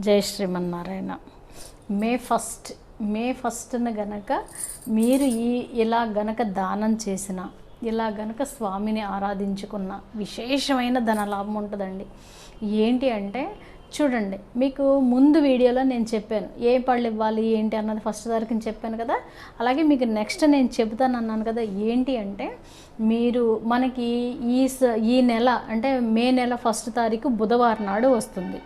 జై Srimannarayana. May first మే ఫస్ట్న గనక మీరు ఈ ఇలా గనక దానం చేసిన ఇలా గనక స్వామిని ఆరాధించుకున్న విశేషమైన ధనలాభం ఉంటుందండి. ఏంటి అంటే చూడండి మీకు ముందు వీడియోలో నేను చెప్పాను ఏ పళ్ళు ఇవ్వాలి ఏంటి అన్నది ఫస్ట్ వరకు చెప్పాను కదా అలాగే మీకు నెక్స్ట్ నేను చెబుతాను అన్నాను కదా ఏంటి అంటే మీరు మనకి ఈ స- ఈ నెల అంటే మే నెల ఫస్ట్ తారీఖు బుధవారం నాడు వస్తుంది.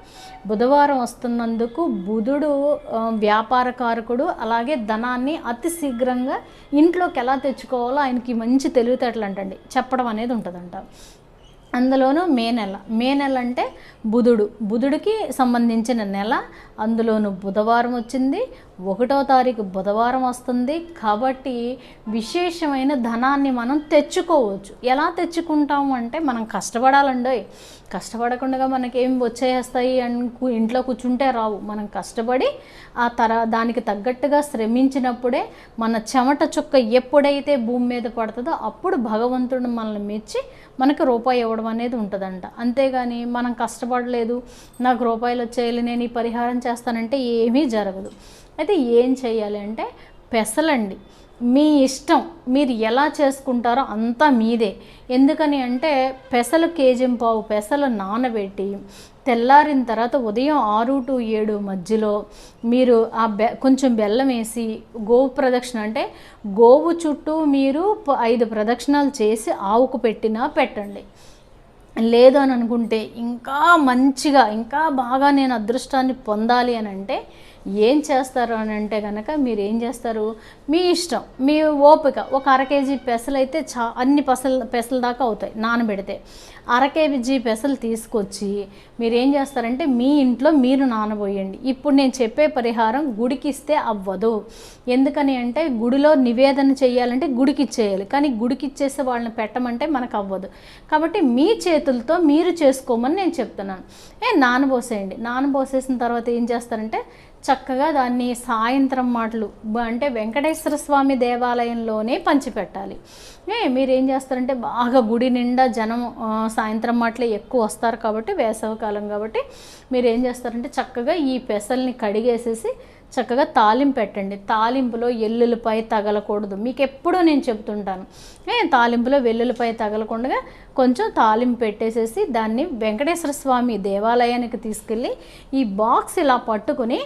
బుధవారం వస్తున్నందుకు బుధుడు ఆ, వ్యాపారకారకుడు అలాగే ధనాన్ని అతి శీఘ్రంగా ఇంట్లోకి ఎలా తెచ్చుకోవాలో ఆయనకి మంచి తెలివితేటలు అంటండి చెప్పడం అనేది ఉంటుందంట. అందులోనూ మే నెల. మే నెల అంటే బుధుడు. బుధుడికి సంబంధించిన నెల. అందులోనూ బుధవారం వచ్చింది. ఒకటో తారీఖు బుధవారం వస్తుంది కాబట్టి విశేషమైన ధనాన్ని మనం తెచ్చుకోవచ్చు. ఎలా తెచ్చుకుంటాము అంటే మనం కష్టపడాలండి. కష్టపడకుండా మనకేం వచ్చేస్తాయి అని ఇంట్లో కూర్చుంటే రావు. మనం కష్టపడి ఆ తర దానికి తగ్గట్టుగా శ్రమించినప్పుడే మన చెమట చుక్క ఎప్పుడైతే భూమి మీద పడుతుందో అప్పుడు భగవంతుడు మనల్ని మెచ్చి మనకు రూపాయి ఇవ్వడం అనేది ఉంటుందంట. అంతేగాని మనం కష్టపడలేదు నాకు రూపాయలు వచ్చేయాలి నేను ఈ పరిహారం చేస్తానంటే ఏమీ జరగదు. అయితే ఏం చేయాలి అంటే పెసలండి. మీ ఇష్టం మీరు ఎలా చేసుకుంటారో అంతా మీదే. ఎందుకని అంటే పెసలు కేజీ పావు పెసలు నానబెట్టి తెల్లారిన తర్వాత ఉదయం ఆరు టు ఏడు మధ్యలో మీరు ఆ బె కొంచెం బెల్లం వేసి గోవు ప్రదక్షిణ అంటే గోవు చుట్టూ మీరు ప- ఐదు ప్రదక్షిణాలు చేసి ఆవుకు పెట్టినా పెట్టండి. లేదు అని అనుకుంటే ఇంకా మంచిగా ఇంకా బాగా నేను అదృష్టాన్ని పొందాలి అని అంటే ఏం చేస్తారు అని అంటే కనుక మీరు ఏం చేస్తారు? మీ ఇష్టం మీ ఓపిక. ఒక అర కేజీ పెసలు అయితే చా అన్ని పెసలు పెసలు దాకా అవుతాయి నానబెడితే. అర కేజీ పెసలు తీసుకొచ్చి మీరు ఏం చేస్తారంటే మీ ఇంట్లో మీరు నానబోయండి. ఇప్పుడు నేను చెప్పే పరిహారం గుడికిస్తే అవ్వదు. ఎందుకని అంటే గుడిలో నివేదన చేయాలంటే గుడికిచ్చేయాలి. కానీ గుడికిచ్చేసి వాళ్ళని పెట్టమంటే మనకు అవ్వదు. కాబట్టి మీ చేతులతో మీరు చేసుకోమని నేను చెప్తున్నాను. ఏ నానబోసేయండి. నానబోసేసిన తర్వాత ఏం చేస్తారంటే చక్కగా దాన్ని సాయంత్రం మాటలు అంటే వెంకటేశ్వర స్వామి దేవాలయంలోనే పంచిపెట్టాలి. ఏ మీరు ఏం చేస్తారంటే బాగా గుడి నిండా జనం సాయంత్రం మాటలే ఎక్కువ వస్తారు కాబట్టి వేసవకాలం కాబట్టి మీరు ఏం చేస్తారంటే చక్కగా ఈ పెసల్ని కడిగేసేసి చక్కగా తాలింపు పెట్టండి. తాలింపులో ఎల్లుల్లిపాయ తగలకూడదు. మీకు ఎప్పుడూ నేను చెప్తుంటాను ఏ తాలింపులో వెల్లుల్లిపాయ తగలకుండా కొంచెం తాలింపు పెట్టేసేసి దాన్ని వెంకటేశ్వర స్వామి దేవాలయానికి తీసుకెళ్ళి ఈ బాక్స్ ఇలా పట్టుకుని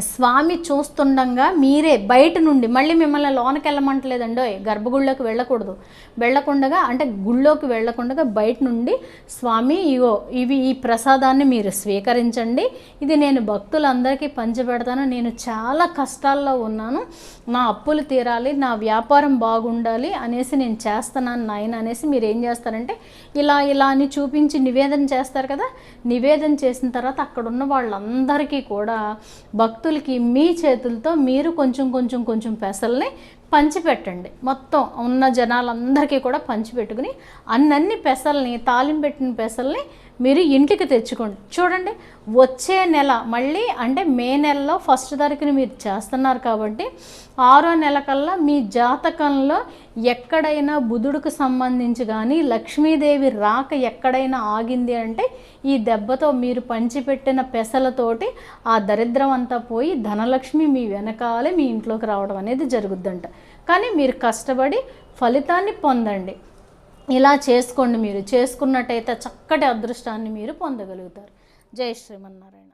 స్వామి చూస్తుండగా మీరే బయట నుండి మళ్ళీ మిమ్మల్ని లోనకి వెళ్ళమంటలేదండో గర్భగుళ్ళకి వెళ్ళకూడదు. వెళ్ళకుండగా అంటే గుళ్ళోకి వెళ్ళకుండగా బయట నుండి స్వామి ఇగో ఇవి ఈ ప్రసాదాన్ని మీరు స్వీకరించండి. ఇది నేను భక్తులందరికీ పంచిపెడతాను. నేను చాలా కష్టాల్లో ఉన్నాను. నా అప్పులు తీరాలి నా వ్యాపారం బాగుండాలి అనేసి నేను చేస్తున్నాను నాయన అనేసి మీరు ఏం చేస్తారంటే ఇలా ఇలా అని చూపించి నివేదన చేస్తారు కదా. నివేదన చేసిన తర్వాత అక్కడ ఉన్న వాళ్ళందరికీ కూడా భక్తులకి మీ చేతులతో మీరు కొంచెం కొంచెం కొంచెం పెసల్ని పంచిపెట్టండి. మొత్తం ఉన్న జనాలందరికీ కూడా పంచిపెట్టుకుని అన్నన్ని పెసల్ని తాలింపెట్టిన పెసల్ని మీరు ఇంటికి తెచ్చుకోండి. చూడండి వచ్చే నెల మళ్ళీ అంటే మే నెలలో ఫస్ట్ తారీఖుని మీరు చేస్తున్నారు కాబట్టి ఆరో నెల కల్లా మీ జాతకంలో ఎక్కడైనా బుధుడికి సంబంధించి కానీ లక్ష్మీదేవి రాక ఎక్కడైనా ఆగింది అంటే ఈ దెబ్బతో మీరు పంచిపెట్టిన పెసలతోటి ఆ దరిద్రం అంతా పోయి ధనలక్ష్మి మీ వెనకాలే మీ ఇంట్లోకి రావడం అనేది జరుగుద్దంట. కానీ మీరు కష్టపడి ఫలితాన్ని పొందండి. ఇలా చేసుకోండి మీరు. చేసుకున్నట్టయితే చక్కటి అదృష్టాన్ని మీరు పొందగలుగుతారు. జై శ్రీమన్నారాయణ.